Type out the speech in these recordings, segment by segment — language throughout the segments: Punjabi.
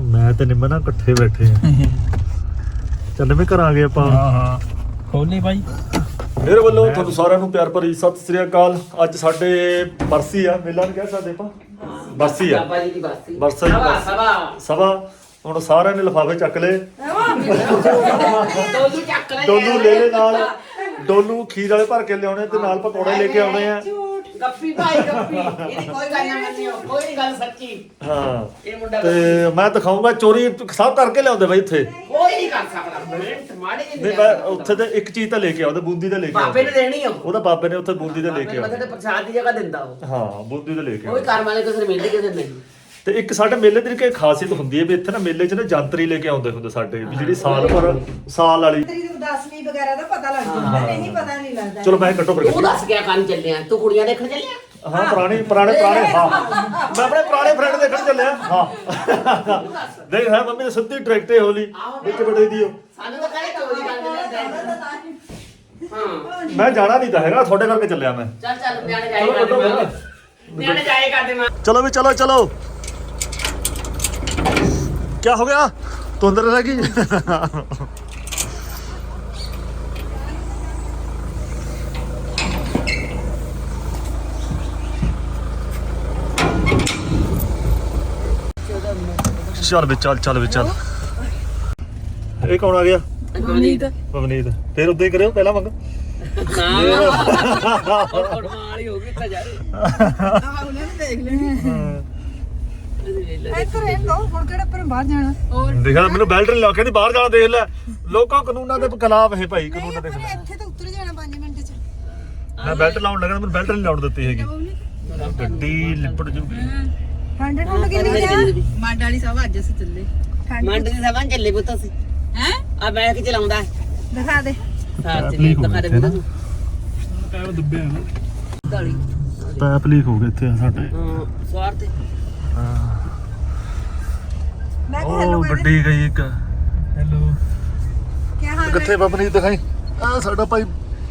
ਮੈਂ ਤੇ ਨਿੰਮਾ ਨਾ ਇਕੱਠੇ ਬੈਠੇ ਆ। ਚੱਲ ਨਿੰਮੇ ਘਰ ਆ ਗਏ ਆਪਾਂ। ਹਾਂ ਹਾਂ। ਖੋਲੇ ਭਾਈ ਮੇਰੇ ਵੱਲੋਂ ਤੁਹਾਨੂੰ ਸਾਰਿਆਂ ਨੂੰ ਪਿਆਰ ਭਰੀ ਸਤਿ ਸ੍ਰੀ ਅਕਾਲ। ਅੱਜ ਸਾਡੇ ਬਰਸੀ ਆ ਮੇਲਾ ਨੂੰ ਕਹਿ ਸਕਦੇ ਆਪਾਂ? ਬਰਸੀ ਆ। ਬਾਬਾ ਜੀ ਦੀ ਬਰਸਾ। ਜੀ ਸਭਾ ਬਰਸੀ। ਸਭਾ। ਸਭਾ। ਹੁਣ ਸਾਰਿਆਂ ਨੇ ਲਿਫਾਫੇ ਚੱਕ ਲਏ। ਡੋਲੂ ਚੱਕ ਲੈ ਡੋਲੂ ਲੈ ਲੈ ਨਾਲ। ਡੋਲੂ ਖੀਰ ਵਾਲੇ ਭਰ ਕੇ ਲਿਆਉਣੇ ਤੇ ਨਾਲ ਪਕੌੜੇ ਲੈ ਕੇ ਆਉਣੇ ਆ। ਗੱਪੀ ਭਾਈ ਗੱਪੀ। ਇਹਦੀ ਕੋਈ ਗੱਲ ਨਾ ਮੰਨਿਓ ਕੋਈ ਗੱਲ ਸੱਚੀ। ਹਾਂ। ਇਹ ਮੁੰਡਾ ਤੇ ਮੈਂ ਦਿਖਾਉਂਗਾ ਚੋਰੀ ਸਭ ਕਰਕੇ ਲਿਆਉਂਦੇ ਬਾਈ ਇੱਥੇ। ਕੋਈ ਨਹੀਂ ਕਰ ਸਕਦਾ। ਮਿੰਟ ਮਾੜੀ ਜਿਹੀ ਨਹੀਂ ਮੈਂ ਉੱਥੇ ਤੇ ਇੱਕ ਚੀਜ਼ ਤਾਂ ਲੈ ਕੇ ਆਉਂਦੇ ਬੂੰਦੀ ਤਾਂ ਲੈ ਕੇ ਬਾਬੇ ਨੇ ਆਉਂਦੇ ਦੇਣੀ ਉਹ। ਉਹਦਾ ਬਾਬੇ ਨੇ ਉੱਥੇ ਬੂੰਦੀ ਤਾਂ ਲੈ ਕੇ ਆਉਂਦੇ ਪ੍ਰਸ਼ਾਦ ਦੀ ਜਗ੍ਹਾ ਦਿੰਦਾ ਉਹ। ਹਾਂ ਬੂੰਦੀ ਤਾਂ ਲੈ ਕੇ ਕੋਈ ਆਉਂਦੇ ਕਰਮ ਵਾਲੇ ਕਿਸੇ ਨੂੰ ਮਿਲਦੀ ਕਿਸੇ ਨੂੰ ਨਹੀਂ। ਤੇ ਇੱਕ ਸਾਡੇ ਮੇਲੇ ਦੀ ਇੱਕ ਖਾਸੀਅਤ ਹੁੰਦੀ ਹੈ ਵੀ ਇੱਥੇ ਨਾ ਮੇਲੇ 'ਚ ਨਾ ਜੰਤਰੀ ਲੈ ਕੇ ਆਉਂਦੇ ਹੁੰਦੇ ਸਾਡੇ ਵੀ ਜਿਹੜੀ ਸਾਲ ਭਰ ਸਾਲ ਵਾਲੀ। ਤੇਰੀ ਉਦਾਸਨੀ ਵਗੈਰਾ ਦਾ ਪਤਾ ਲੱਗ ਜਾਂਦਾ ਨਹੀਂ ਪਤਾ ਨਹੀਂ ਲੱਗਦਾ। ਚਲੋ ਮੈਂ ਕੱਟੋ ਫਿਰ ਤੂੰ ਦੱਸ ਗਿਆ ਕੰਨ ਚੱਲਿਆ ਤੂੰ ਕੁੜੀਆਂ ਦੇਖਣ ਚੱਲਿਆ ਹਾਂ ਪੁਰਾਣੇ ਪੁਰਾਣੇ ਪੁਰਾਣੇ ਹਾਂ। ਮੈਂ ਆਪਣੇ ਪੁਰਾਣੇ ਫਰੈਂਡ ਦੇਖਣ ਚੱਲਿਆ ਹਾਂ। ਦੇਖ ਹੈ ਮੰਮੀ ਨੇ ਸਿੱਧੀ ਡਾਇਰੈਕਟ ਹੋਲੀ ਵਿੱਚ ਬੜੇ ਦੀ ਉਹ। ਸਾਨੂੰ ਤਾਂ ਕਹੇ ਚੋਰੀ ਕਰ ਦਿੰਦੇ ਹਾਂ। ਮੈਂ ਜਾਣਾ ਨਹੀਂ ਤਾਂ ਹੈਗਾ ਤੁਹਾਡੇ ਕਰਕੇ ਚੱਲਿਆ ਮੈਂ। ਚੱਲ ਚੱਲ ਨਿਆਣੇ ਜਾਏ ਕਰਦੇ ਮੈਂ। ਨਿਆਣੇ ਜਾਏ ਕਰਦੇ ਮੈਂ। ਚਲੋ ਵੀ ਚਲੋ ਚਲੋ। ਕੀ ਹੋ ਗਿਆ? ਤੂੰ ਅੰਦਰ ਰਹਿ ਗਈ? ਚੱਲ ਵੀ ਚੱਲ ਚੱਲ ਵੀ ਚੱਲ। ਇਹ ਕੌਣ ਆ ਗਿਆ? ਅਮਨੀਤ। ਪਵਨੀਤ ਫਿਰ ਉਦਾਂ ਹੀ ਕਰਿਓ ਪਹਿਲਾਂ ਹੋਰ ਮਾਲੀ ਹੋ ਗਈ ਤਾਂ ਯਾਰ ਆਹ ਉਹਨਾਂ ਨੇ ਦੇਖ ਲੈਣੀ। ਇੱਥੇ ਰਹਿ ਲੋ ਹੁਣ ਕਿਹੜਾ ਪਰ ਬਾਹਰ ਜਾਣਾ? ਦੇਖਿਆ ਮੈਨੂੰ ਬੈਲਟ ਨਹੀਂ ਲਾ ਕੇ ਨਹੀਂ ਬਾਹਰ ਜਾਣਾ ਦੇਖ ਲੈ। ਲੋਕਾਂ ਕਾਨੂੰਨਾਂ ਦੇ ਖਿਲਾਫ ਹੈ ਭਾਈ ਕਾਨੂੰਨਾਂ ਦੇ ਖਿਲਾਫ। ਇੱਥੇ ਤਾਂ ਉਤਰ ਜਾਣਾ 5 ਮਿੰਟ ਚ। ਮੈਂ ਬੈਲਟ ਲਾਉਣ ਲੱਗਾ ਮੈਨੂੰ ਬੈਲਟ ਨਹੀਂ ਲਾਉਣ ਦਿੱਤੀ ਹੈਗੀ। ਗੱਡੀ ਲਿਪੜ ਜੂਗੀ ਠੰਡ ਠੰਡ ਕਿੰਨੀ ਆ? ਮੰਡ ਵਾਲੀ ਸਭ ਅੱਜ ਅਸੀਂ ਚੱਲੇ। ਮੰਡ ਦੀ ਸਭਾ ਚੱਲੇ ਪੁੱਤ ਅਸੀਂ। ਹੈ? ਆ ਬੈਠ ਕੇ ਚਲਾਉਂਦਾ? ਦਿਖਾ ਦੇ। ਸਾਰ ਚੱਲੇ ਦਿਖਾ ਦੇ ਪੁੱਤ ਤੂੰ ਦਾੜੀ ਪੈਪ ਲੀਕ ਹੋ ਗਏ ਇੱਥੇ ਸਾਡੇ। ਹਾਂ ਸਵਾਰ ਤੇ। ਮੈਂ ਕਿਹਾ ਹੈਲੋ ਉਹ ਗੱਡੀ ਗਈ ਇੱਕ। ਹੈਲੋ ਕੀ ਹਾਲ ਕਿੱਥੇ ਪਪਨੀਤ ਦਿਖਾਈ? ਆ ਸਾਡਾ ਭਾਈ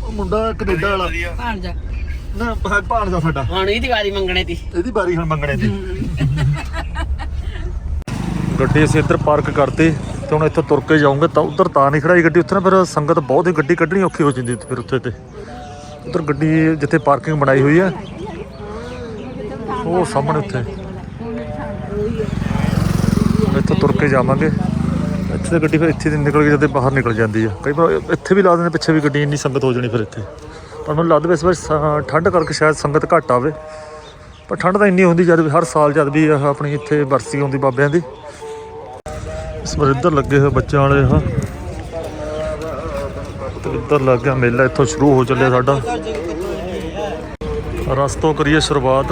ਉਹ ਮੁੰਡਾ ਕੈਨੇਡਾ ਵਾਲਾ। ਭਾਣ ਜਾ ਨਾ ਭਾਗ ਭਾਣ ਦਾ ਸਾਡਾ। ਹੁਣ ਇਹਦੀ ਵਾਰੀ ਮੰਗਣੇ ਦੀ ਇਹਦੀ ਬਾਰੀ ਹੁਣ ਮੰਗਣੇ ਦੀ ਗੱਡੀ ਅਸੀਂ ਇੱਧਰ ਪਾਰਕ ਕਰਤੀ ਤੇ ਹੁਣ ਇੱਥੋਂ ਤੁਰ ਕੇ ਜਾਊਂਗੇ। ਤਾਂ ਉੱਧਰ ਤਾਂ ਨਹੀਂ ਖੜਾਈ ਗੱਡੀ ਉੱਥੇ ਨਾ ਫਿਰ ਸੰਗਤ ਬਹੁਤ ਹੀ ਗੱਡੀ ਕੱਢਣੀ ਔਖੀ ਹੋ ਜਾਂਦੀ ਫਿਰ ਉੱਥੇ ਤੇ। ਉੱਧਰ ਗੱਡੀ ਜਿੱਥੇ ਪਾਰਕਿੰਗ ਬਣਾਈ ਹੋਈ ਹੈ। ਉਹ ਸਾਹਮਣੇ ਉੱਥੇ। ਇੱਥੋਂ ਤੁਰ ਕੇ ਜਾਵਾਂਗੇ। ਇੱਥੇ ਤੇ ਗੱਡੀ ਫਿਰ ਇੱਥੇ ਦੀ ਨਿਕਲ ਕੇ ਜਦੇ ਬਾਹਰ ਨਿਕਲ ਜਾਂਦੀ ਆ। ਕਈ ਵਾਰ ਇੱਥੇ ਵੀ ਲਾ ਦਿੰਦੇ, ਪਿੱਛੇ ਵੀ ਗੱਡੀ ਇੰਨੀ ਸੰਗਤ ਹੋ ਜਾਣੀ ਫਿਰ ਇੱਥੇ। ਪਰ ਮੈਨੂੰ ਲੱਗਦਾ ਇਸ ਵਾਰ ਸ- ਠੰਡ ਕਰਕੇ ਸ਼ਾਇਦ ਸੰਗਤ ਘੱਟ ਆਵੇ। ਪਰ ਠੰਡ ਤਾਂ ਇੰਨੀ ਹੁੰਦੀ ਜਦ ਵੀ, ਹਰ ਸਾਲ ਜਦ ਵੀ ਆਪਣੀ ਇੱਥੇ ਬਰਸੀ ਆਉਂਦੀ ਬਾਬਿਆਂ ਦੀ। ਇਸ ਵਾਰ ਇੱਧਰ ਲੱਗੇ ਹੋਏ ਬੱਚਿਆਂ ਵਾਲੇ ਹਾਂ ਤੇ ਇੱਧਰ ਲੱਗ ਗਿਆ ਮੇਲਾ, ਇੱਥੋਂ ਸ਼ੁਰੂ ਹੋ ਚੱਲਿਆ ਸਾਡਾ। ਰਸਤੋਂ ਕਰੀਏ ਸ਼ੁਰੂਆਤ।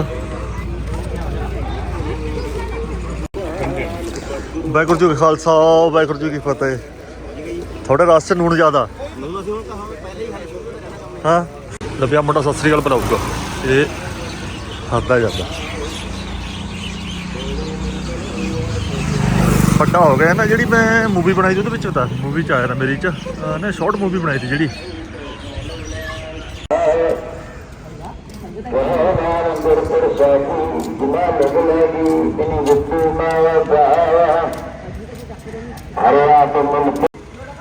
ਵਾਹਿਗੁਰੂ ਜੀ ਕਾ ਖਾਲਸਾ ਵਾਹਿਗੁਰੂ ਜੀ ਕੀ ਫਤਿਹ ਤੁਹਾਡੇ ਰਸਤੇ ਨੂਣ ਜ਼ਿਆਦਾ ਹਾਂ ਲੱਭਿਆ ਮੁੰਡਾ ਸਤਿ ਸ੍ਰੀ ਅਕਾਲ ਬੁਲਾਊਗਾ ਇਹ ਹੱਦਾ ਜਾਂਦਾ ਵੱਡਾ ਹੋ ਗਿਆ ਨਾ ਜਿਹੜੀ ਮੈਂ ਮੂਵੀ ਬਣਾਈ ਸੀ ਉਹਦੇ ਵਿੱਚ ਤਾਂ ਮੂਵੀ ਚ ਆਇਆ ਨਾ ਮੇਰੀ ਚ ਅਹ ਨਾ ਸ਼ਾਰਟ ਮੂਵੀ ਬਣਾਈ ਸੀ ਜਿਹੜੀ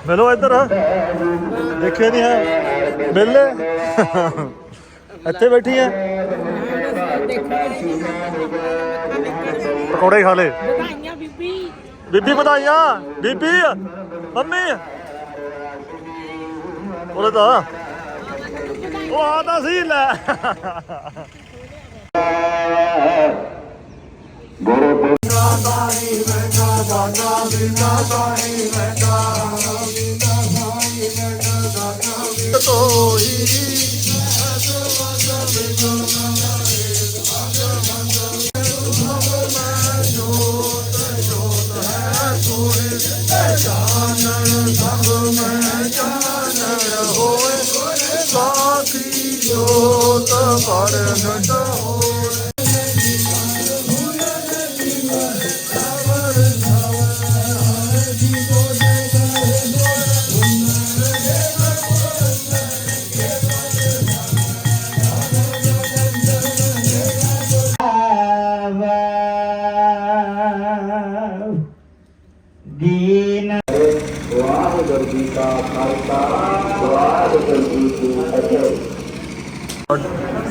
ਮਿਲੋ ਇੱਧਰ ਦੇਖਿਆ ਨਹੀਂ ਹੈ। ਮਿਲ ਇੱਥੇ ਬੈਠੀ ਹੈ ਪਕੌੜੇ ਖਾ ਲੈ ਬੀਬੀ ਵਧਾਈਆਂ। ਬੀਬੀ, ਮੰਮੀ। ਉਹਦੇ ਤਾਂ। ਉਹ ਆਦਾ ਸੀ, ਲੈ। ਗੋਰੇ ਤੇ ਸਾਹੀ ਮੈਂਦਾ ਦਾਦਾ ਬਿਨਾ ਸਾਹੀ ਮੈਂਦਾ ਬਿਨਾ ਸਾਹੀ ਮੈਂਦਾ ਦਾਦਾ ਬਿਨਾ ਤੋਈ ਜਾਨਣ ਸਭ ਮੈਂ ਜਾਨਣ ਹੋਏ ਸਾਖੀ ਜੋਤ ਪਰ ਹਟਾ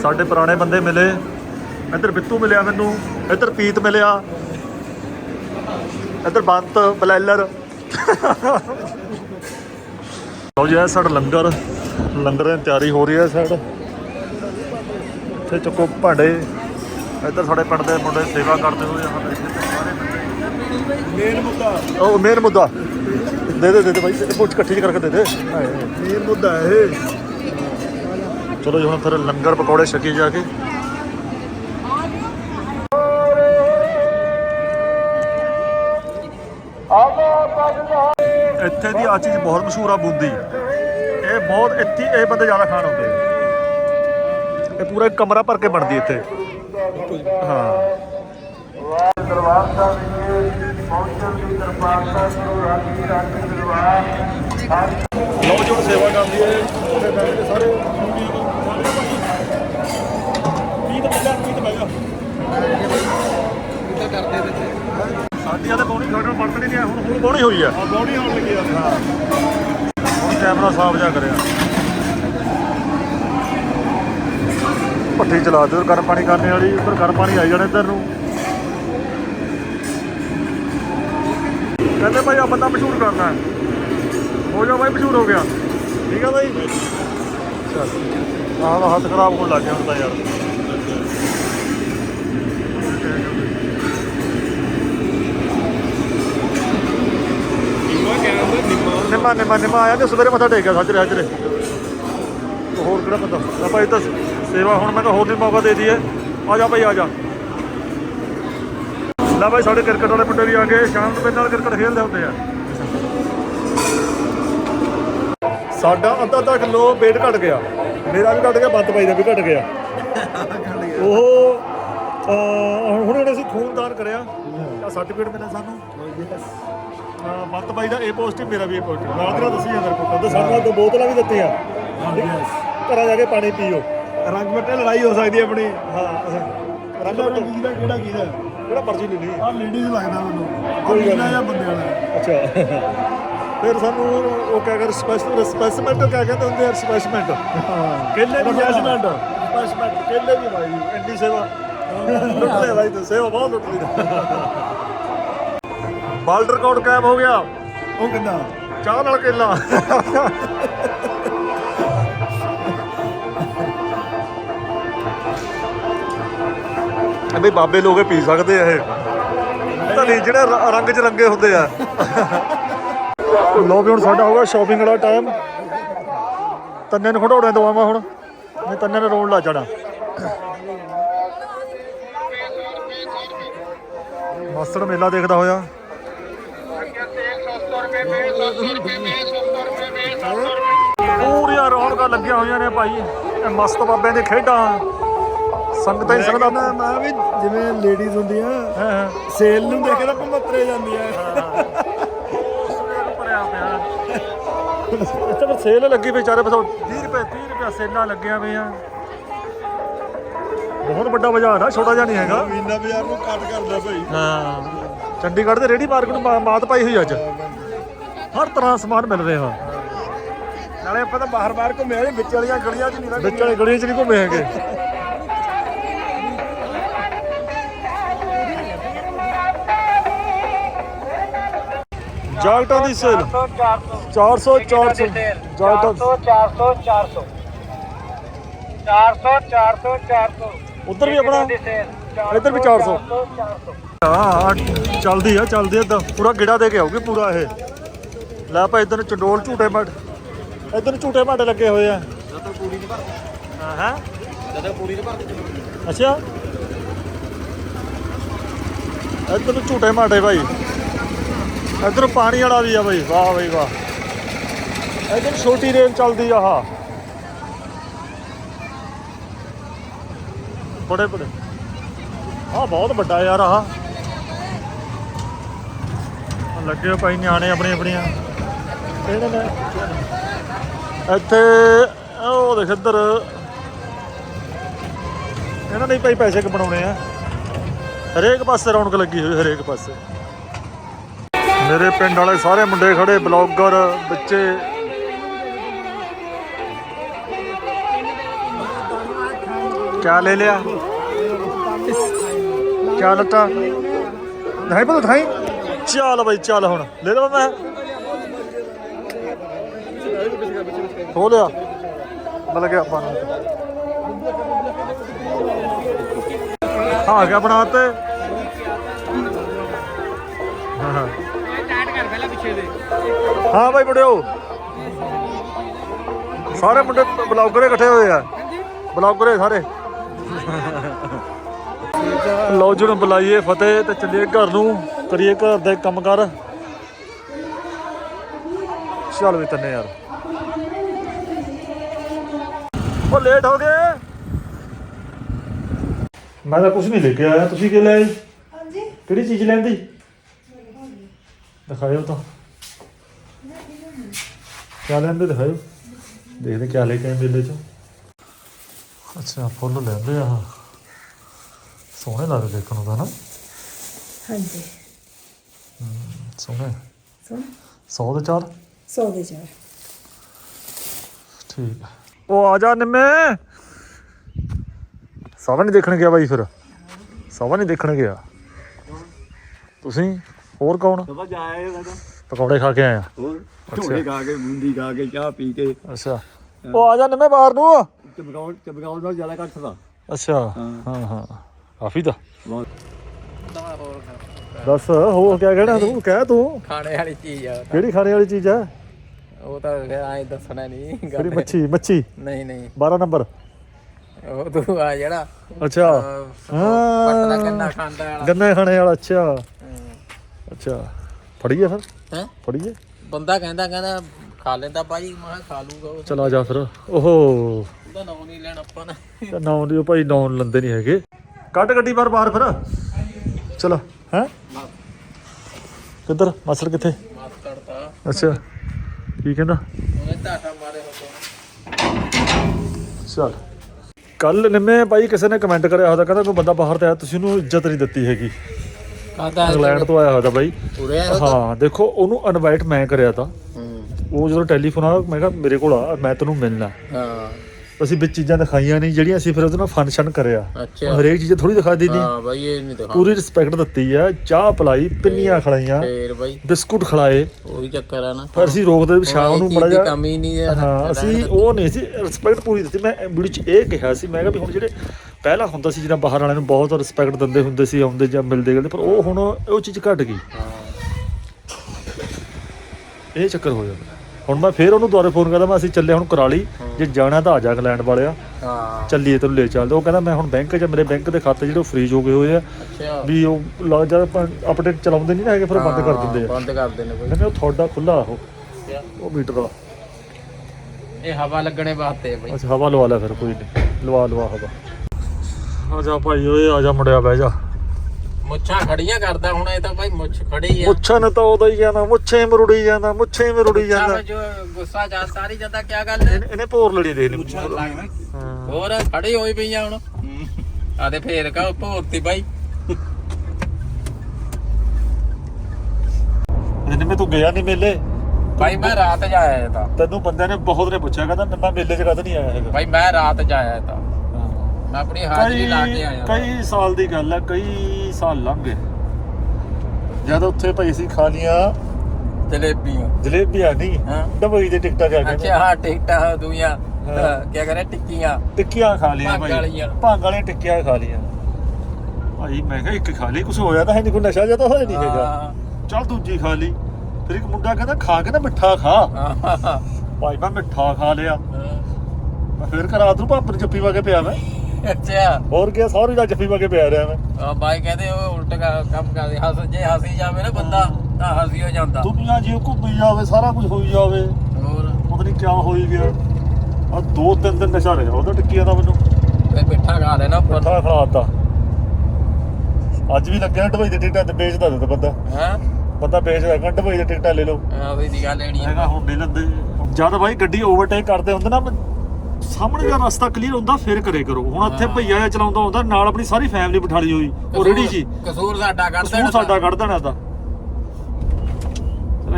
ਸਾਡੇ ਪੁਰਾਣੇ ਬੰਦੇ ਮਿਲੇ ਇੱਧਰ ਬਿੱਤੂ ਮਿਲਿਆ ਮੈਨੂੰ ਇੱਧਰ ਪੀਤ ਮਿਲਿਆ ਇੱਧਰ ਬੰਤ ਬਲੈਲਰ। ਲਓ ਜੀ ਇਹ ਸਾਡਾ ਲੰਗਰ ਲੰਗਰ ਦੀ ਤਿਆਰੀ ਹੋ ਰਹੀ ਹੈ ਸਾਈਡ ਇੱਥੇ ਚੱਕੋ ਭਾਂਡੇ ਇੱਧਰ ਸਾਡੇ ਪਿੰਡ ਦੇ ਮੁੰਡੇ ਸੇਵਾ ਕਰਦੇ ਹੋਏ ਹਨ ਮੇਨ ਮੁੱਦਾ। ਉਹ ਮੇਨ ਮੁੱਦਾ। ਦੇ ਦੇ ਦੇ ਭਾਈ ਪੁੱਛ ਇਕੱਠੀ ਕਰਕੇ ਦੇ ਦੇ। ਮੇਨ ਮੁੱਦਾ ਇਹ ਚਲੋ ਜੀ, ਹੁਣ ਫਿਰ ਲੰਗਰ ਪਕੌੜੇ ਛਕੀ ਜਾ ਕੇ। ਇੱਥੇ ਦੀ ਆ ਚੀਜ਼ ਬਹੁਤ ਮਸ਼ਹੂਰ ਆ, ਬੂੰਦੀ। ਇਹ ਬਹੁਤ, ਇੱਥੇ ਇਹ ਬੰਦੇ ਜ਼ਿਆਦਾ ਖਾਣ ਆਉਂਦੇ ਆ। ਇਹ ਪੂਰਾ ਕਮਰਾ ਭਰ ਕੇ ਬਣਦੀ ਇੱਥੇ। ਹਾਂ। ਲਓ ਜੀ, ਹੁਣ ਸੇਵਾ ਕਰਦੀ ਹੈ। ਉੱਥੇ ਸਾਰੇ ਸਾਡੀਆਂ ਤੇ ਬੋਣੀ ਖੜਨ ਵਰਤਣੀ ਨਹੀਂ ਆ, ਹੁਣ ਹੁਣ ਬੋਣੀ ਹੋਈ ਆ। ਬੋਡੀ ਆਉਣ ਲੱਗੀ ਆ। ਹੁਣ ਕੈਮਰਾ ਸਾਫ਼ ਜਾ ਕਰਿਆ। ਭੱਠੀ ਚਲਾ ਦੇ ਗਰਮ ਪਾਣੀ ਕਰਨੇ ਵਾਲੀ ਉੱਧਰ ਗਰਮ ਪਾਣੀ ਆਈ ਜਾਣਾ ਇੱਧਰ ਨੂੰ। ਕਹਿੰਦੇ ਭਾਈ ਆ ਬੰਦਾ ਮਸ਼ਹੂਰ ਕਰਨਾ। ਹੈ ਜਾ ਭਾਈ ਮਸ਼ਹੂਰ ਹੋ ਗਿਆ। ਠੀਕ ਆ ਭਾਈ ਚੱਲ। ਆਹ ਹੱਥ ਖਰਾਬ ਹੋਣ ਲੱਗ ਗਿਆ ਹੁਣ ਤਾਂ ਯਾਰ। ਨਿੰਮਾ ਨਿੰਮਾ ਨਿੰਮਾ ਆਇਆ ਤੇ ਸਵੇਰੇ ਮੱਥਾ ਟੇਕਿਆ ਸਾਜਰੇ ਹਾਜਰੇ ਹੋਰ ਕਿਹੜਾ ਬੰਦਾ? ਆ ਭਾਈ ਤਾਂ ਸੇਵਾ ਹੁਣ ਮੈਂ ਹੋਰ ਨਹੀਂ ਮੌਕਾ ਦੇ ਦਈਏ। ਆ ਜਾ ਭਾਈ ਆ ਜਾ। ਲੈ ਭਾਈ ਸਾਡੇ ਕ੍ਰਿਕਟ ਵਾਲੇ ਮੁੰਡੇ ਵੀ ਆ ਗਏ ਸ਼ਾਮ ਨੂੰ ਮੇਰੇ ਨਾਲ ਕ੍ਰਿਕਟ ਖੇਡਦੇ ਹੁੰਦੇ ਆ। ਸਾਡਾ ਅੱਧਾ ਅੱਧਾ ਕਿਲੋ weight ਘਟ ਗਿਆ। ਮੇਰਾ ਵੀ ਘਟ ਗਿਆ ਬੰਦ ਭਾਈ ਦਾ ਵੀ ਘਟ ਗਿਆ। ਉਹ ਅਹ, ਹੁਣ ਹੁਣ ਅਸੀਂ ਖੂਨ ਕਰਿਆ। ਸਰਟੀਫਿਕੇਟ ਮਿਲਿਆ ਸਾਨੂੰ। ਬੰਤ ਬਾਈ ਦਾ ਏ ਪੋਜ਼ਿਟਿਵ ਮੇਰਾ ਵੀ ਏ ਪੋਜ਼ਿਟਿਵ ਨਾਲ ਤੇਰਾ ਦੱਸੀ ਜਾਂਦਾ ਕੋਲ ਤੇ ਸਾਨੂੰ ਦੋ ਬੋਤਲਾਂ ਵੀ ਦਿੱਤੀਆਂ। ਘਰਾਂ ਜਾ ਕੇ ਪਾਣੀ ਪੀਓ। ਰੰਗ ਬੱਟੇ ਲੜਾਈ ਹੋ ਸਕਦੀ ਹੈ ਆਪਣੀ। ਹਾਂ ਰੰਗ ਕਿਹੜਾ ਕਿਹਦਾ ਕਿਹੜਾ ਕਿਹਦਾ ਕਿਹੜਾ ਲੈ ਲਈ ਆ ਲੇਡੀਜ਼ ਲੱਗਦਾ ਮੈਨੂੰ। ਕੋਈ ਗੱਲ ਨਹੀਂ। ਜਾਂ ਬੰਦੇ ਵਾਲਾ। ਅੱਛਾ। ਫਿਰ ਸਾਨੂੰ ਉਹ ਕਿਆ ਕਰ ਸਪੈਸ਼ਲ ਸਪੈਸਮੈਂਟ ਕਿਆ ਕਹਿੰਦੇ ਹੁੰਦੇ ਆ? ਸਪੈਸਮੈਂਟ ਕੇਲੇ ਵੀ Refreshment। ਸਪੈਸਮੈਂਟ ਕੇਲੇ ਵੀ ਭਾਈ ਐਂਡੀ ਸੇਵਾ। ਲੁੱਟ ਲਿਆ ਭਾਈ ਤੇ। ਸੇਵਾ ਬਹੁਤ ਲੁੱਟ ਲਈ। ਵਰਲਡ ਰਿਕਾਰਡ ਕਾਇਮ ਹੋ ਗਿਆ। ਉਹ ਕਿੰਨਾ ਚਾਹ ਨਾਲ ਕੇਲਾ। ਇਹ ਬਾਬੇ ਲੋਗੇ ਪੀ ਸਕਦੇ ਆ ਇਹ। ਤਾਂ ਨਹੀਂ ਜਿਹੜੇ ਰੰਗ ਚ ਰੰਗੇ ਹੁੰਦੇ ਆ। ਲੋ ਵੀ ਹੁਣ ਸਾਡਾ ਹੋਗਾ ਸ਼ਾਪਿੰਗ ਵਾਲਾ ਟਾਈਮ ਤੰਨੇ ਨੂੰ ਖੜਾਉਣੇ ਦਵਾਵਾਂ ਹੁਣ। ਨਹੀਂ ਤੰਨੇ ਨੇ ਰੋਣ ਲਾ ਜਾਣਾ। ਮਸੜ ਮੇਲਾ ਦੇਖਦਾ ਹੋਇਆ। ਪੂਰੀਆਂ ਰੌਣਕਾਂ ਲੱਗੀਆਂ ਹੋਈਆਂ ਨੇ ਭਾਈ। ਇਹ ਮਸਤ ਬਾਬਿਆਂ ਦੀ ਖੇਡਾਂ। ਸੰਗਤਾਂ ਹੀ ਸੰਗਤਾਂ ਮੈਂ ਮੈਂ ਵੀ ਜਿਵੇਂ ਲੇਡੀਜ਼ ਹੁੰਦੀਆਂ ਸੇਲ ਨੂੰ ਦੇਖ ਕੇ ਤਾਂ ਭਮਤਰੇ ਜਾਂਦੀਆਂ। ਭਰਿਆ ਪਿਆ ਇੱਥੇ ਪਰ ਸੇਲ ਲੱਗੀ ਪਈ ਚਾਰੇ ਪਾਸੋਂ 20 ਰੁਪਏ 30 ਰੁਪਏ ਸੇਲਾਂ ਲੱਗੀਆਂ ਪਈਆਂ। ਬਹੁਤ ਵੱਡਾ ਬਾਜ਼ਾਰ ਆ ਛੋਟਾ ਜਿਹਾ ਨਹੀਂ ਹੈਗਾ। ਮੀਨਾ ਬਾਜ਼ਾਰ ਨੂੰ ਕੱਟ ਕਰਦਾ ਭਾਈ। ਹਾਂ। ਚੰਡੀਗੜ੍ਹ ਦੇ ਰੇੜੀ ਮਾਰਕੀਟ ਮਾਤ ਪਾਈ ਹੋਈ ਅੱਜ। ਹਰ ਤਰ੍ਹਾਂ ਦਾ ਸਮਾਨ ਮਿਲ ਰਿਹਾ ਨਾਲੇ ਆਪਾਂ ਤਾਂ ਬਾਹਰ ਬਾਹਰ ਘੁੰਮੇ ਆਏ ਵਿੱਚ ਵਾਲੀਆਂ ਗਲੀਆਂ 'ਚ ਨਹੀਂ ਨਾ ਵਿੱਚ ਵਾਲੀ ਗਲੀਆਂ 'ਚ ਨਹੀਂ ਘੁੰਮੇ ਹੈਗੇ। ਜਾਕਟਾਂ ਦੀ ਸੇਲ। 400 400 ਜਾਕਟਾਂ 400 400 400 400 400 ਉਧਰ ਵੀ ਆਪਣਾ ਇੱਧਰ ਵੀ 400 ਹਾਂ ਚੱਲਦੀ ਆ ਚੱਲਦੀ ਆ ਪੂਰਾ ਗਿੜਾ ਦੇ ਕੇ ਆਉਗੀ ਪੂਰਾ ਇਹ। ਲੈ ਭਾਈ, ਇਧਰ ਚੰਡੋਲ ਝੂਟੇ ਮੱਟ ਇਧਰ ਨੂੰ ਝੂਟੇ ਮਾਟੇ ਲੱਗੇ ਹੋਏ ਆ। ਹਾਂ ਹਾਂ ਜਦੋਂ ਪੂਰੀ ਦੇ ਭਰ ਅੱਛਾ। ਇਧਰ ਝੂਟੇ ਮਾਟੇ ਭਾਈ। ਇਧਰ ਪਾਣੀ ਵਾਲਾ ਵੀ ਆ ਭਾਈ। ਵਾਹ ਭਾਈ, ਵਾਹ। ਇਧਰ ਛੋਟੀ ਰੇਲ ਚੱਲਦੀ ਆ ਆਹ। ਬੜੇ ਬੜੇ। ਆ ਬਹੁਤ ਵੱਡਾ ਯਾਰ ਆਹ। ਲੱਗੇ ਭਾਈ ਨਿਆਣੇ ਆਪਣੀ ਆਪਣੀਆਂ ਇਹਨਾਂ ਨੇ ਇੱਥੇ, ਉਹ ਦੇਖ ਇੱਧਰ। ਇਹਨਾਂ ਨੇ ਭਾਈ ਪੈਸੇ ਕ ਬਣਾਉਣੇ ਆ। ਹਰੇਕ ਪਾਸੇ ਰੌਣਕ ਲੱਗੀ ਹੋਈ, ਹਰੇਕ ਪਾਸੇ। ਮੇਰੇ ਪਿੰਡ ਵਾਲੇ ਸਾਰੇ ਮੁੰਡੇ ਖੜੇ, ਬਲੌਗਰ, ਬੱਚੇ। ਕਿਆ ਲੈ ਲਿਆ? ਕਿਆ ਲੱਤਾ? ਨਹੀਂ ਪਤਾ, ਥਾਈ। ਚੱਲ ਬਈ, ਚੱਲ ਹੁਣ। ਲੈ ਲਵਾਂ ਮੈਂ। ਹੋ ਲਿਆ। ਮਿਲ ਗਿਆ ਆਪਾਂ ਨੂੰ। ਆ ਗਿਆ ਬਣਾ ਤੇ ਹਾਂ ਹਾਂ। ਹਾਂ ਭਾਈ ਬੜਿਓ। ਸਾਰੇ ਮੁੰਡੇ ਬਲੌਗਰੇ ਇਕੱਠੇ ਹੋਏ ਆ। ਬਲੌਗਰੇ ਸਾਰੇ। ਲਓ ਜੀ ਨੂੰ ਬੁਲਾਈਏ ਫਤਿਹ ਤੇ ਚੱਲੀਏ ਘਰ ਨੂੰ। ਕਰੀਏ ਘਰ ਦੇ ਕੰਮ ਕਰ। ਚੱਲ ਵੀ ਤੰਨੇ ਯਾਰ। ਉਹ ਲੇਟ ਹੋ ਗਏ। ਮੈਂ ਤਾਂ ਕੁਝ ਨਹੀਂ ਲੈ ਕੇ ਆਇਆ ਤੁਸੀਂ ਕੀ ਲੈ ਆਏ? ਹਾਂਜੀ। ਕਿਹੜੀ ਚੀਜ਼ ਲੈਂਦੀ ਦਿਖਾਇਓ ਤਾਂ। ਕਿਆ ਲੈਂਦੇ ਦਿਖਾਇਓ? ਦੇਖਦੇ ਕਿਆ ਲੈ ਕੇ ਆਏ ਮੇਲੇ ਚੋਂ। ਅੱਛਾ ਫੁੱਲ ਲੈਂਦੇ ਆ। ਸੋਹਣੇ ਲੱਗਦੇ ਦੇਖਣ ਨੂੰ ਤਾਂ ਨਾ। ਹਾਂਜੀ। ਸੋਹਣੇ। ਸੁਣ 100 ਦੇ ਚਾਰ? 100 ਦੇ ਚਾਰ। ਠੀਕ। ਆ ਉਹ ਆ ਜਾ ਨਿੰਮੇ। ਸਵਾ ਨਹੀਂ ਦੇਖਣ ਗਿਆ ਬਾਈ ਫਿਰ। ਸਵਾ ਨਹੀਂ ਦੇਖਣ ਗਿਆ। ਤੁਸੀਂ ਹੋਰ ਕੌਣ? ਸਭਾ ਜਾਏ ਪਕੌੜੇ ਖਾ ਕੇ ਆਏ ਆ ਹੋਰ ਝੋਲੇ ਖਾ ਕੇ ਬੂੰਦੀ ਖਾ ਕੇ ਚਾਹ ਪੀ ਕੇ। ਅੱਛਾ। ਉਹ ਆ ਜਾ ਨਿੰਮੇ ਬਾਹਰ ਨੂੰ। ਚਮਕਾਉਣ ਚਮਕਾਉਣ ਨਾਲ ਜ਼ਿਆਦਾ ਘੱਟ ਦਾ। ਅੱਛਾ। ਹਾਂ। ਹਾਂ ਕਾਫੀ ਦਾ ਬਹੁਤ। ਦੱਸ ਹੋਰ ਕਿਆ ਕਹਿਣਾ ਤੂੰ? ਕਹਿ ਤੂੰ। ਖਾਣੇ ਵਾਲੀ ਚੀਜ਼ ਆ। ਕਿਹੜੀ ਖਾਣੇ ਵਾਲੀ ਚੀਜ਼ ਆ? ਉਹ ਤਾਂ ਐ ਦੱਸਣਾ ਨਹੀਂ ਕਿਹੜੀ ਮੱਛੀ ਮੱਛੀ। ਨਹੀਂ ਨਹੀਂ। 12 ਨੰਬਰ। ਉਹ ਤੂੰ ਆ ਜਿਹੜਾ ਅੱਛਾ। ਪਟਨਾ ਹਾਂ। ਗੰਨਾ ਖਾਂਦਾ ਵਾਲਾ। ਗੰਨੇ ਖਾਣੇ ਵਾਲਾ ਅੱਛਾ। ਅੱਛਾ। ਫੜੀਏ ਫਿਰ? ਹੈ? ਫੜੀਏ? ਬੰਦਾ ਕਹਿੰਦਾ ਕਹਿੰਦਾ ਖਾ ਲੈਂਦਾ ਭਾਈ ਮੈਂ ਕਿਹਾ ਖਾ ਲੂਗਾ ਉਹ। ਚਲ ਜਾ ਫਿਰ। ਓਹੋ। ਉਹਦਾ ਨਾਂ ਨਹੀਂ ਲੈਣਾ ਆਪਾਂ ਨੇ। ਤੇ ਨੌਨ ਦੀ ਭਾਈ ਨੌਨ ਲੰਦੇ ਨਹੀਂ ਹੈਗੇ। ਕੱਢ ਗੱਡੀ ਬਾਹਰ ਬਾਹਰ ਫਿਰ। ਚਲੋ ਹੈ? ਕਿੱਧਰ? ਮਾਸੜ ਕਿੱਥੇ? ਮਾਫ ਕਰਤਾ। ਅੱਛਾ। ਕੀ ਕਹਿੰਦਾ? ਉਹਨੇ ਮਾਰੇ ਚਲ। ਕੱਲ ਨਿੰਮੇ ਭਾਈ ਕਿਸੇ ਨੇ ਕਮੈਂਟ ਕਰਿਆ ਹੋਇਆ ਕਹਿੰਦਾ ਕੋਈ ਬੰਦਾ ਬਾਹਰ ਤੇ ਆਇਆ ਤੁਸੀਂ ਉਹਨੂੰ ਇੱਜ਼ਤ ਨਹੀਂ ਦਿੱਤੀ ਹੈਗੀ। ਇੰਗਲੈਂਡ ਤੋਂ ਆਇਆ ਹੋਇਆ ਤਾਂ ਬਾਈ ਆ ਹਾਂ ਦੇਖੋ ਉਹਨੂੰ ਇਨਵਾਈਟ ਮੈਂ ਕਰਿਆ ਤਾਂ। ਉਹ ਜਦੋਂ ਟੈਲੀਫੋਨ ਆਇਆ ਮੈਂ ਕਿਹਾ ਮੇਰੇ ਕੋਲ ਆ ਮੈਂ ਤੈਨੂੰ ਮਿਲਣਾ। ਹਾਂ। ਅਸੀਂ ਵਿੱਚ ਚੀਜ਼ਾਂ ਦਿਖਾਈਆਂ ਨਹੀਂ ਜਿਹੜੀਆਂ ਅਸੀਂ ਫਿਰ ਉਹਦੇ ਨਾਲ ਫੰਕਸ਼ਨ ਕਰਿਆ। ਅੱਛਾ। ਹਰੇਕ ਚੀਜ਼ ਥੋੜੀ ਦਿਖਾ ਦਿੱਤੀ ਹਾਂ ਬਾਈ ਇਹ ਨਹੀਂ ਦਿਖਾ ਪੂਰੀ ਰਿਸਪੈਕਟ ਦਿੱਤੀ ਆ ਚਾਹ ਪਲਾਈ ਪਿੰਨੀਆਂ ਖਲਾਈਆਂ ਫੇਰ ਬਾਈ। ਬਿਸਕੁਟ ਖਲਾਏ। ਉਹੀ ਚੱਕਰ ਆ ਨਾ। ਪਰ ਅਸੀਂ ਰੋਕਦੇ ਵੀ ਸ਼ਾਮ ਨੂੰ ਮੜਾ ਜਾ ਕਮੀ ਨਹੀਂ ਹੈ ਹਾਂ ਅਸੀਂ ਉਹ ਨਹੀਂ ਸੀ ਰਿਸਪੈਕਟ ਪੂਰੀ ਦਿੱਤੀ। ਮੈਂ ਵੀਡੀਓ ਚ ਇਹ ਕਿਹਾ ਸੀ ਮੈਂ ਕਿਹਾ ਵੀ ਹੁਣ ਜਿਹੜੇ ਪਹਿਲਾਂ ਹੁੰਦਾ ਸੀ ਜਿਹੜਾ ਬਾਹਰ ਵਾਲਿਆਂ ਨੂੰ ਬਹੁਤ ਰਿਸਪੈਕਟ ਦਿੰਦੇ ਹੁੰਦੇ ਸੀ ਆਉਂਦੇ ਜਾਂ ਮਿਲਦੇ ਗਏ ਪਰ ਉਹ ਹੁਣ ਉਹ ਚੀਜ਼ ਘਟ ਗਈ। ਹਾਂ। ਇਹ ਚੱਕਰ ਹੋ ਜਾਂਦਾ। ਹੁਣ ਮੈਂ ਫੇਰ ਉਹਨੂੰ ਦੁਬਾਰਾ ਫੋਨ ਕਰਦਾ ਮੈਂ ਅਸੀਂ ਚੱਲੇ ਹੁਣ ਕਰਾਲੀ। ਜੇ ਜਾਣਾ ਤਾਂ ਆ ਜਾ ਇੰਗਲੈਂਡ ਵਾਲਿਆ। ਹਾਂ। ਚੱਲੀਏ ਤੈਨੂੰ ਲੈ ਚੱਲਦੇ। ਉਹ ਕਹਿੰਦਾ ਮੈਂ ਹੁਣ ਬੈਂਕ 'ਚ ਮੇਰੇ ਬੈਂਕ ਦੇ ਖਾਤੇ ਜਿਹੜੇ ਫ੍ਰੀਜ ਹੋ ਗਏ ਹੋਏ ਆ। ਅੱਛਾ। ਵੀ ਉਹ ਲਾ ਜਦ ਆਪਾਂ ਅਪਡੇਟ ਚਲਾਉਂਦੇ ਨਹੀਂ ਨਾ ਹੈਗੇ ਫਿਰ ਬੰਦ ਕਰ ਦਿੰਦੇ ਆ। ਬੰਦ ਕਰ ਦਿੰਦੇ ਬਾਈ ਕਹਿੰਦੇ ਉਹ ਤੁਹਾਡਾ ਖੁੱਲਾ ਉਹ। ਉਹ ਮੀਟਰ ਦਾ ਇਹ ਹਵਾ ਲੱਗਣੇ ਵਾਸਤੇ ਬਾਈ। ਅੱਛਾ ਹਵਾ ਲਵਾ ਲੈ ਫਿਰ ਕੋਈ ਨਹੀਂ। ਲਵਾ ਲਵਾ ਹਵਾ। ਆ ਜਾ ਭਾਈ ਓਏ ਆ ਜਾ ਮੁੰਡਿਆ ਬਹਿ ਜਾ। ਮੁੱਛਾਂ ਖੜੀਆਂ ਕਰਦਾ ਹੁਣ ਇਹ ਤਾਂ ਭਾਈ ਮੁੱਛ ਖੜੀ ਆ। ਮੁੱਛਾਂ ਨੇ ਤਾਂ ਉਹਦਾ ਹੀ ਜਾਂਦਾ ਮੁੱਛੇ ਮਰੁੜੀ ਜਾਂਦਾ ਮੁੱਛੇ ਮਰੁੜੀ ਜਾਂਦਾ। ਮੁੱਛਾਂ ਜੋ ਗੁੱਸਾ ਜਾ ਸਾਰੀ ਜਾਂਦਾ ਕੀ ਗੱਲ ਹੈ? ਇਹਨੇ ਭੋਰ ਲੜੀ ਦੇਖ ਲਈ। ਹਾਂ। ਹੋਰ ਖੜੀ ਹੋਈ ਪਈਆਂ ਹੁਣ। ਆ ਤੇ ਫੇਰ ਕਾ ਭੋਰਤੀ ਬਾਈ। ਇਹਨੇ ਮੈਂ ਤੂੰ ਗਿਆ ਨਹੀਂ ਮੇਲੇ? ਬਾਈ ਮੈਂ ਰਾਤ ਜਾਇਆ ਤਾਂ। ਤੈਨੂੰ ਬੰਦਿਆਂ ਨੇ ਬਹੁਤ ਨੇ ਪੁੱਛਿਆ ਕਹਿੰਦਾ ਮੈਂ ਮੇਲੇ 'ਚ ਕਦ ਨਹੀਂ ਆਇਆ ਹੈਗਾ। ਬਾਈ ਮੈਂ ਰਾਤ ਜਾਇਆ ਤਾਂ। ਮੈਂ ਆਪਣੀ ਹਾਜ਼ਰੀ ਲਾ ਕੇ ਆਇਆ। ਕਈ ਸਾਲ ਦੀ ਗੱਲ ਹੈ ਕਈ ਸਾਲ ਲੰਘ ਗਏ। ਜਦ ਉੱਥੇ ਭਾਈ ਸੀ ਖਾ ਲੀਆਂ ਜਲੇਬੀਆਂ। ਜਲੇਬੀਆਂ ਨਹੀਂ ਹਾਂ। ਡਬਈ ਦੇ ਟਿਕਟਾਂ ਕਿਆ ਅੱਛਾ ਕਹਿੰਦੇ ਹਾਂ ਟਿਕਟਾਂ ਦੁਨੀਆ ਹਾਂ। ਕੀ ਕਰੇ ਟਿੱਕੀਆਂ। ਟਿੱਕੀਆਂ ਖਾ ਲੀਆਂ ਭੰਗ ਭਾਈ। ਵਾਲੀਆਂ। ਭੰਗ ਵਾਲੀਆਂ ਟਿੱਕੀਆਂ ਖਾ ਲੀਆਂ ਭਾਈ ਮੈਂ ਕਿਹਾ ਇੱਕ ਖਾ ਲਈ ਕੁਝ ਹੋਇਆ ਤਾਂ ਹੈ ਨਹੀਂ ਕੋਈ ਨਸ਼ਾ ਜਿਹਾ ਤਾਂ ਹੋਇਆ ਨਹੀਂ ਹੈਗਾ। ਹਾਂ। ਚੱਲ ਦੂਜੀ ਖਾ ਲਈ ਫਿਰ ਇੱਕ ਮੁੰਡਾ ਕਹਿੰਦਾ ਖਾ ਕੇ ਨਾ ਮਿੱਠਾ ਖਾ। ਹਾਂ। ਭਾਈ ਮੈਂ ਮਿੱਠਾ ਖਾ ਲਿਆ। ਮੈਂ ਫਿਰ ਘਰ ਨੂੰ ਭਾਪਰ ਨੂੰ ਜੱਫੀ ਪਾ ਕੇ ਪਿਆ ਮੈਂ। ਅੱਛਾ। ਹੋਰ ਗਿਆ ਸਾਰੀ ਰਾਤ ਜੱਫੀ ਪਾ ਕੇ ਪਿਆ ਰਿਹਾ ਮੈਂ। ਆ ਬਾਈ ਕਹਿੰਦੇ ਉਹ ਉਲਟ ਕ- ਕੰਮ ਕਰਦੇ ਹੱਸ ਜੇ ਹੱਸੀ ਜਾਵੇ ਨਾ ਬੰਦਾ ਤਾਂ ਹੱਸੀ ਹੋ ਜਾਂਦਾ। ਦੁਨੀਆ ਜੀ ਘੁੰਮੀ ਜਾਵੇ ਸਾਰਾ ਕੁਝ ਹੋਈ ਜਾਵੇ। ਹੋਰ? ਪਤਾ ਨਹੀਂ ਕਿਆ ਹੋਈ ਗਿਆ। ਆ ਦੋ ਤਿੰਨ ਦਿਨ ਨਸ਼ਾ ਰਿਹਾ ਉਹਦਾ ਟਿੱਕੀਆਂ ਦਾ ਮੈਨੂੰ। ਤੇ ਮਿੱਠਾ ਖਾ ਲੈਣਾ ਉੱਪਰ। ਖਿਲਾਤਾ ਅੱਜ ਵੀ ਲੱਗਿਆ ਢਵਾਈ ਦੇ ਟਿਕਟਾਂ ਤੇ ਵੇਚਦਾ ਦਿੱਤਾ ਬੰਦਾ। ਹੈ? ਬੰਦਾ ਵੇਚਦਾ ਕਹਿੰਦਾ ਢਵਾਈ ਦੇ ਟਿਕਟਾਂ ਲੈ ਲਓ। ਆ ਵੀ ਦੀ ਗੱਲ ਲੈਣੀ ਹੈਗਾ ਹੁਣ ਨਹੀਂ ਲੈਂਦੇ। ਜਦ ਭਾਈ ਗੱਡੀ ਓਵਰਟੇਕ ਕਰਦੇ ਹੁੰਦੇ ਨਾ ਸਾਹਮਣੇ ਦਾ ਰਸਤਾ ਕਲੀਅਰ ਹੁੰਦਾ ਫਿਰ ਕਰੇ ਕਰੋ। ਹੁਣ ਇੱਥੇ ਭਈਆ ਜਿਹਾ ਚਲਾਉਂਦਾ ਹੁੰਦਾ ਨਾਲ ਆਪਣੀ ਸਾਰੀ ਫੈਮਿਲੀ ਬਿਠਾਲੀ ਹੋਈ ਉਹ ਰੇੜੀ ਸੀ। ਕਸੂਰ ਸਾਡਾ ਕੱਢਦੇ ਕਸੂਰ ਸਾਡਾ ਕੱਢ ਦੇਣਾ ਤਾਂ।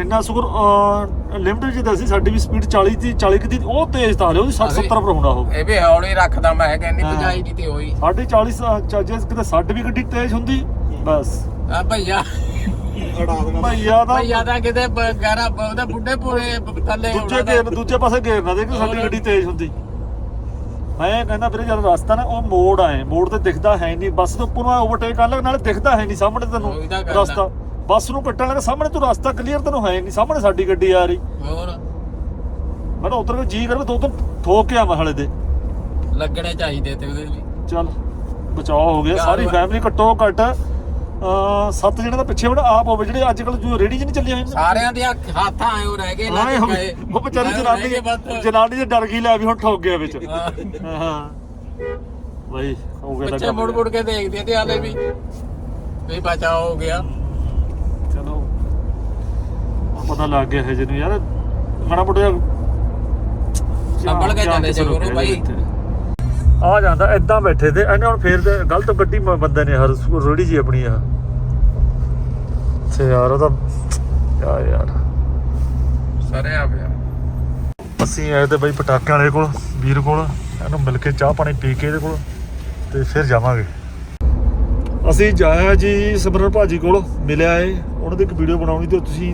ਇੰਨਾ ਸ਼ੁਕਰ ਲਿਮਟ ਵਿੱਚ ਦੱਸੀ ਸਾਡੀ ਵੀ ਸਪੀਡ 40 ਦੀ 40 ਕੁ ਦੀ ਉਹ ਤੇਜ਼ ਤਾਂ 60 70 ਪਰ ਹੋਣਾ ਉਹ ਇਹ ਵੀ ਹੌਲੀ ਰੱਖਦਾ ਮੈਂ ਕਹਿੰਦੀ ਹਾਂ। ਭਜਾਈ ਦੀ ਤੇ ਹੋਈ। ਸਾਡੀ 40 ਚਾਰਜਸ ਕਿਤੇ ਸਾਡੀ ਵੀ ਗੱਡੀ ਤੇਜ਼ ਹੁੰਦੀ ਬਸ। ਆ ਭਈਆ। ਭਈਆ ਦਾ ਭਈਆ ਦਾ ਕਿਤੇ ਗਾਰਾ ਉਹਦਾ ਬੁੱਢੇ ਪੂਰੇ ਥੱਲੇ ਦੂਜੇ ਗੇਰ ਦੂਜੇ ਪਾਸੇ ਗੇਰ ਨਾ ਦੇ ਕਿ ਸਾਡੀ। ਗੱਡੀ ਤੇਜ਼ ਹੁੰਦੀ। ਮੈਂ ਕਹਿੰਦਾ ਵੀਰੇ ਜਦ ਰਸਤਾ ਨਾ ਉਹ ਮੋੜ ਆਏ ਮੋੜ ਤੇ ਦਿਖਦਾ ਹੈ ਨਹੀਂ ਬੱਸ ਤੋਂ ਉੱਪਰੋਂ ਓਵਰਟੇਕ ਕਰ ਲੈ ਨਾਲੇ ਦਿਖਦਾ ਹੈ ਨਹੀਂ ਸਾਹਮਣੇ ਤੈਨੂੰ ਗੱਲ ਆ। ਰਸਤਾ ਬੱਸ ਨੂੰ ਕੱਟਣ ਲੱਗਾ ਸਾਹਮਣੇ ਤੂੰ ਰਸਤਾ ਕਲੀਅਰ ਤੈਨੂੰ ਹੈ ਨਹੀਂ ਸਾਹਮਣੇ ਸਾਡੀ ਗੱਡੀ ਆ ਰਹੀ ਹੋਰ ਮੈਂ ਤਾਂ ਉਧਰ ਕੋ ਜੀ ਕਰ ਦੋ ਤਿੰਨ ਠੋਕ ਕੇ ਆਵਾਂ ਹਲੇ ਦੇ ਲੱਗਣੇ ਚਾਹੀਦੇ ਤੇ ਉਹਦੇ ਲਈ ਚੱਲ ਬਚਾਅ ਹੋ ਗਿਆ ਸਾਰੀ। ਫੈਮਿਲੀ ਘੱਟੋ ਘੱਟ ਸੱਤ ਜਣੇ ਦਾ ਪਿੱਛੇ ਹੁਣ ਆਪ ਹੋਵੇ ਜਿਹੜੇ ਅੱਜ ਕੱਲ ਜੋ ਰੇੜੀ 'ਚ ਨਹੀਂ ਚੱਲੀਆਂ ਹੋਈਆਂ ਸਾਰਿਆਂ ਦੇ ਹੱਥ ਆਏ ਹੋ ਰਹਿ ਗਏ ਹੋ ਗਏ। ਉਹ ਵਿਚਾਰੀ ਜਨਾਨੀ ਜਨਾਨੀ ਦੇ ਡਰ ਗਈ ਲੈ ਵੀ ਹੁਣ ਠੋਕ ਗਿਆ ਵਿੱਚ ਹਾਂ। ਹਾਂ ਬਈ ਹੋ ਗਿਆ ਤਾਂ ਪਿੱਛੇ ਕੰਮ। ਮੁੜ ਮੁੜ ਕੇ ਦੇਖਦੇ ਤੇ ਹਾਲੇ ਵੀ ਵੀ ਬਚਾ ਹੋ ਗਿਆ ਚਲੋ ਪਤਾ ਲੱਗ ਗਿਆ ਹੈ ਜਿਹਨੂੰ ਯਾਰ ਮਾੜਾ ਮੋਟਾ ਸੰਭਲ ਕੇ ਚੱਲੇ ਨੂੰ ਕਹਿ ਬਾਈ। ਇੱਥੇ। ਆ ਜਾਂਦਾ ਏਦਾਂ ਬੈਠੇ ਤੇ ਇਹਨੇ ਹੁਣ ਫੇਰ ਤੇ ਗਲਤ ਗੱਡੀ ਬੰਦੇ ਨੇ ਹਰ ਰੋੜੀ ਜੀ ਆਪਣੀ ਆ। ਤੇ ਯਾਰ ਉਹਦਾ ਯਾਰ ਯਾਰ। ਸਰੇ ਆ ਪਿਆ ਅਸੀਂ ਆਏ ਤੇ ਬਈ ਪਟਾਕਿਆਂ ਵਾਲੇ ਕੋਲ ਵੀਰ ਕੋਲ ਇਹਨੂੰ ਮਿਲ ਕੇ ਚਾਹ ਪਾਣੀ ਪੀ ਕੇ ਇਹਦੇ ਕੋਲ ਤੇ ਫਿਰ ਜਾਵਾਂਗੇ। ਅਸੀਂ ਜਾਇਆ ਜੀ ਸਿਮਰਨ ਭਾਜੀ ਕੋਲ ਮਿਲਿਆ ਏ। ਉਹਨਾਂ ਦੀ ਇੱਕ ਵੀਡੀਓ ਬਣਾਉਣੀ ਤੇ ਤੁਸੀਂ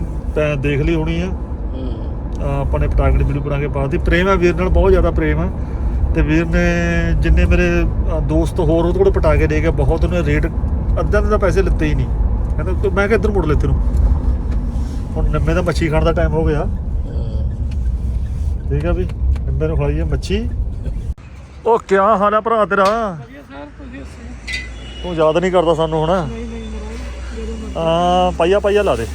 ਦੇਖ ਲਈ ਹੋਣੀ ਆ। ਅਹ ਆਪਾਂ ਨੇ ਪਟਾਕੇ ਦੀ ਵੀਡੀਓ ਬਣਾ ਕੇ ਪਾਤੀ ਪ੍ਰੇਮ ਹੈ ਵੀਰ ਨਾਲ ਬਹੁਤ ਜ਼ਿਆਦਾ ਪ੍ਰੇਮ ਹੈ ਤੇ ਵੀਰ ਨੇ ਜਿੰਨੇ ਮੇਰੇ ਦੋਸਤ ਹੋਰ ਉਹਦੇ ਕੋਲ ਪਟਾਕੇ ਦੇ ਕੇ ਬਹੁਤ ਉਹਨੇ ਰੇਟ ਅੱਧਾ ਦੇ ਤਾਂ ਪੈਸੇ ਲਿੱਤੇ ਹੀ ਨਹੀਂ। ਕਹਿੰਦਾ ਤੂੰ- ਮੈਂ ਕਿਹਾ ਇੱਧਰ ਮੁੜ ਲੈ ਤੈਨੂੰ। ਹੁਣ ਨਿੰਮੇ ਦਾ ਮੱਛੀ ਖਾਣ ਦਾ ਟਾਈਮ ਹੋ ਗਿਆ। ਠੀਕ ਆ ਵੀ ਨਿੰਮੇ ਨੂੰ ਖਵਾਈਏ ਮੱਛੀ। ਉਹ ਕਿਆ ਹਾਲ ਆ ਭਰਾ ਤੇਰਾ? ਤੂੰ ਯਾਦ ਨਹੀਂ ਕਰਦਾ ਸਾਨੂੰ ਹੁਣ? ਆ ਪਾਈਆ ਪਾਈਆ ਲਾ ਦੇ।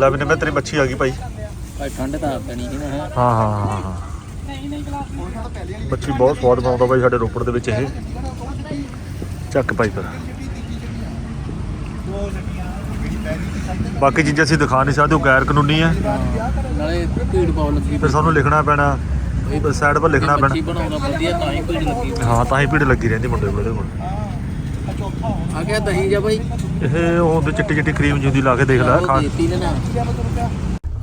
ਲੈ ਵੀ ਨਿੰਮੇ ਤੇਰੀ ਮੱਛੀ ਆ ਗਈ ਭਾਈ। ਭਾਈ ਠੰਡ ਤਾਂ ਆਪਣੀ ਨਹੀਂ ਹਾਂ ਹਾਂ ਹਾਂ। ਮੱਛੀ ਬਹੁਤ ਸਵਾਦ ਬਣਾਉਂਦਾ ਬਾਈ ਸਾਡੇ ਰੋਪੜ ਦੇ ਵਿੱਚ ਇਹ। ਚੱਕ ਪਾਈ ਫਿਰ। ਬਾਕੀ ਚੀਜ਼ਾਂ ਅਸੀਂ ਦਿਖਾ ਨਹੀਂ ਸਕਦੇ ਉਹ ਗੈਰ ਕਾਨੂੰਨੀ ਹੈ ਨਾਲੇ ਭੀੜ ਬਹੁਤ ਲੱਗੀ ਫਿਰ ਸਾਨੂੰ ਲਿਖਣਾ ਪੈਣਾ ਸਾਈਡ 'ਪਰ ਲਿਖਣਾ ਮੱਛੀ ਪੈਣਾ। ਬਣਾਉਣਾ ਵਧੀਆ ਤਾਂ ਹੀ ਭੀੜ ਲੱਗੀ ਹਾਂ ਤਾਂ ਹੀ ਭੀੜ ਲੱਗੀ ਰਹਿੰਦੀ ਮੁੰਡੇ ਕੋਲ ਕੋਲ। ਆ ਗਿਆ ਦਹੀਂ ਜਾ ਭਾਈ ਇਹ ਉਹ ਤੇ ਚਿੱਟੀ ਚਿੱਟੀ ਕਰੀਮ ਜਿਉਂਦੀ ਲਾ ਕੇ ਦੇਖ ਲੈ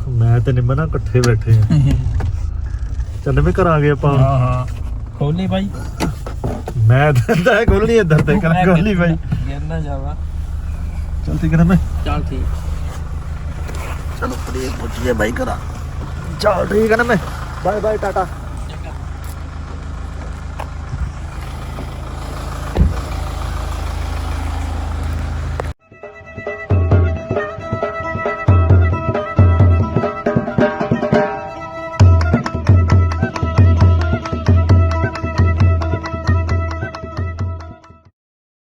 ਮੈਂ ਤੇ ਨਿੰਮਾ ਨਾ ਇਕੱਠੇ ਬੈਠੇ ਆ। ਚੱਲ ਆ ਗਏ ਆਪਾਂ। ਹਾਂ ਹਾਂ। ਖੋਲੀ ਭਾਈ ਮੈਂ ਤਾਂ ਖੋਲਣੀ ਇੱਧਰ ਤੇ ਕਰ ਖੋਲੀ ਬਾਈ। ਗਿਰਨਾ ਜਾਵਾ ਚੱਲ ਠੀਕ ਹੈ ਨਾ ਮੈਂ ਚੱਲ ਠੀਕ। ਚਲੋ ਪਲੀਜ਼ ਪਹੁੰਚੀਏ ਬਾਈ ਘਰਾਂ। ਚਲ ਠੀਕ ਹੈ ਨਾ ਮੈਂ ਬਾਏ ਬਾਏ ਟਾਟਾ।